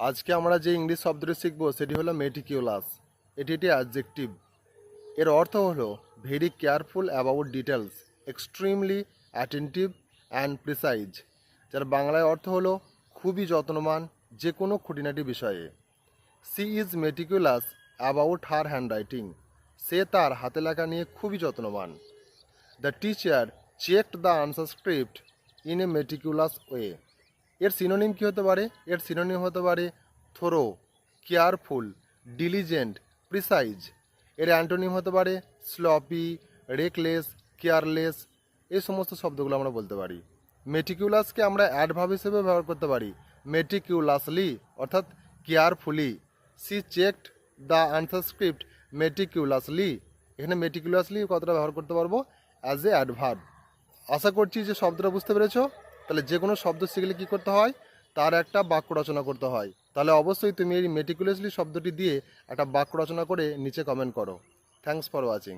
আজকে আমরা যে ইংলিশ শব্দটি শিখব, সেটি হলো মেটিকিউলাস এটি একটি অ্যাডজেক্টিভ এর অর্থ হলো very careful about details extremely attentive and precise যার বাংলায় অর্থ হলো খুবই যত্নবান যে কোনো খুঁটিনাটি বিষয়ে। She is meticulous about her handwriting সে তার হাতে লেখা নিয়ে খুবই যত্নবান। The teacher checked the answer script in a meticulous way এর সিনোনিম কী হতে পারে? এর সিনোনিম হতে পারে থোরো কেয়ারফুল ডিলিজেন্ট প্রিসাইজ এর অ্যান্টোনিম হতে পারে স্লপি রেকলেস কেয়ারলেস এই সমস্ত শব্দগুলো আমরা বলতে পারি। মেটিকিউলাসকে আমরা অ্যাডভাব হিসেবে ব্যবহার করতে পারি। মেটিকিউলাসলি অর্থাৎ carefully she checked the answer script meticulously এখানে মেটিকুলাসলি কতটা ব্যবহার করতে পারব? অ্যাজ এ অ্যাডভার্ব আশা করছি যে শব্দটা বুঝতে পেরেছ। তাহলে যে কোনো শব্দ শিখলে কী করতে হয়? তার একটা বাক্য রচনা করতে হয়। তাহলে অবশ্যই তুমি এই মেটিকুলেসলি শব্দটি দিয়ে একটা বাক্য রচনা করে নিচে কমেন্ট করো। Thanks for watching